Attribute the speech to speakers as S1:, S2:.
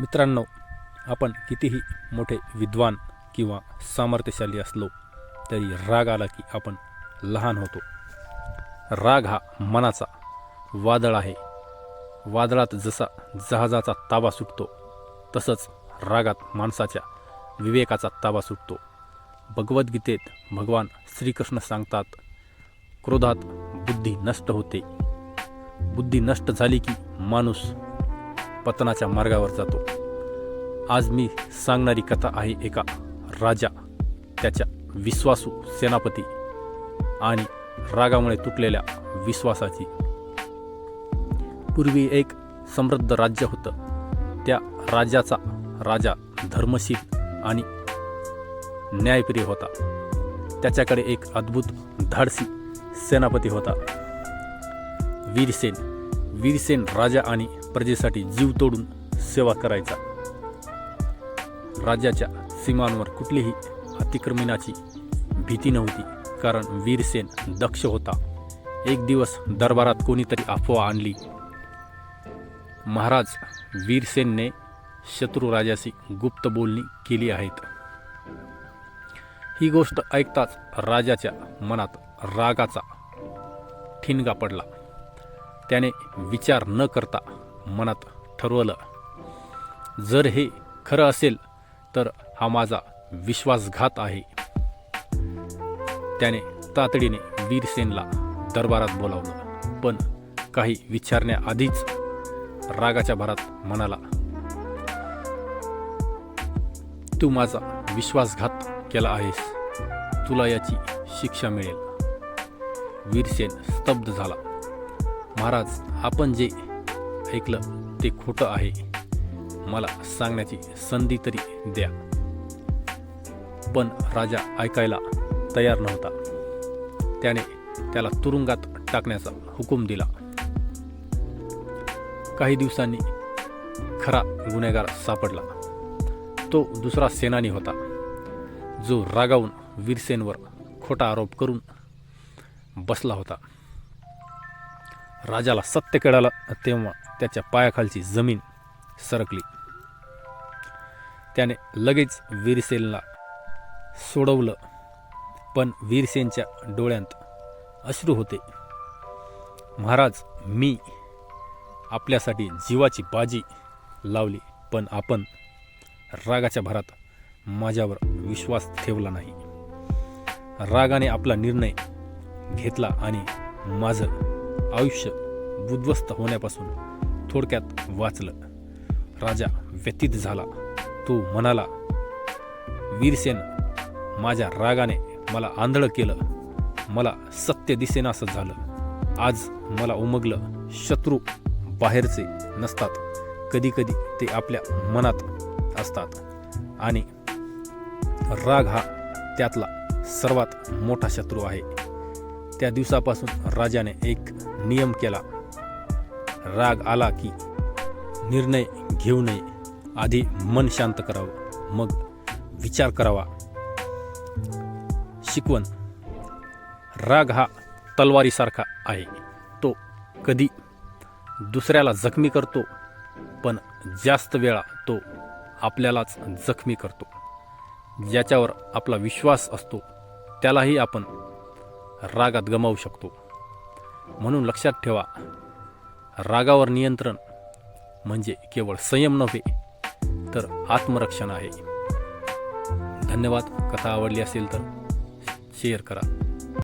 S1: मित्रांनो आपण कितीही मोठे विद्वान किंवा सामर्थ्यशाली असलो तरी राग आला की आपण लहान होतो. राग हा मनाचा वादळ आहे. वादळात जसा जहाजाचा ताबा सुटतो तसंच रागात माणसाच्या विवेकाचा ताबा सुटतो. भगवद्गीतेत भगवान श्रीकृष्ण सांगतात क्रोधात बुद्धी नष्ट होते. बुद्धी नष्ट झाली की माणूस पतनाच्या मार्गावर जातो. आज मी सांगणारी कथा आहे एका राजा त्याच्या विश्वासू सेनापती आणि रागामुळे तुटलेल्या विश्वासाची. पूर्वी एक समृद्ध राज्य होतं. त्या राजाचा राजा धर्मशील आणि न्यायप्रिय होता. त्याच्याकडे एक अद्भुत धाडसी सेनापती होता. वीरसेन. वीरसेन राजा आणि प्रजेसाठी जीव तोडून सेवा करायचा. राज्याच्या सीमांवर कुठलीही अतिक्रमणाची भीती नव्हती कारण वीरसेन दक्ष होता. एक दिवस दरबारात कोणीतरी अफवा आणली. महाराज वीरसेनने शत्रू राजाशी गुप्त बोलणी केली आहेत. ही गोष्ट ऐकताच राजाच्या मनात रागाचा ठिणगा पडला. त्याने विचार न करता मनात ठरवलं जर हे खरं असेल तर हा माझा विश्वासघात आहे. त्याने तातडीने वीरसेनला दरबारात बोलावलं पण काही विचारण्याआधीच रागाच्या भरात म्हणाला तू माझा विश्वासघात केला आहेस. तुला याची शिक्षा मिळेल. वीरसेन स्तब्ध झाला. महाराज आपण जे ऐकलं ते खोटं आहे. मला सांगण्याची संधी तरी द्या. पण राजा ऐकायला तयार नव्हता. त्याने त्याला तुरुंगात टाकण्याचा हुकूम दिला. काही दिवसांनी खरा गुन्हेगार सापडला. तो दुसरा सेनानी होता जो रागावून वीरसेनवर खोटा आरोप करून बसला होता. राजाला सत्य कळालं तेव्हा त्याच्या पायाखालची जमीन सरकली. त्याने लगेच वीरसेनला सोडवलं. पण वीरसेनच्या डोळ्यांत अश्रू होते. महाराज मी आपल्यासाठी जीवाची बाजी लावली पण आपण रागाच्या भरात माझ्यावर विश्वास ठेवला नाही. रागाने आपला निर्णय घेतला आणि माझं आयुष्य उद्ध्वस्त होण्यापासून थोडक्यात वाचलं. राजा व्यतीत झाला. तो म्हणाला वीरसेन माझ्या रागाने मला आंधळं केलं. मला सत्य दिसेनासं झालं. आज मला उमगलं शत्रू बाहेरचे नसतात. कधीकधी ते आपल्या मनात असतात. आणि राग हा त्यातला सर्वात मोठा शत्रू आहे. त्या दिवसापासून राजाने एक नियम केला. राग आला की निर्णय घेऊ नये. आधी मन शांत करावं मग विचार करावा. शिकवण. राग हा तलवारीसारखा आहे. तो कधी दुसऱ्याला जखमी करतो पण जास्त वेळा तो आपल्यालाच जखमी करतो. ज्याच्यावर आपला विश्वास असतो त्यालाही आपण रागात गमावू शकतो. म्हणून लक्षात ठेवा रागावर नियंत्रण म्हणजे केवळ संयम नव्हे तर आत्मरक्षण आहे. धन्यवाद. कथा आवडली असेल तर शेअर करा.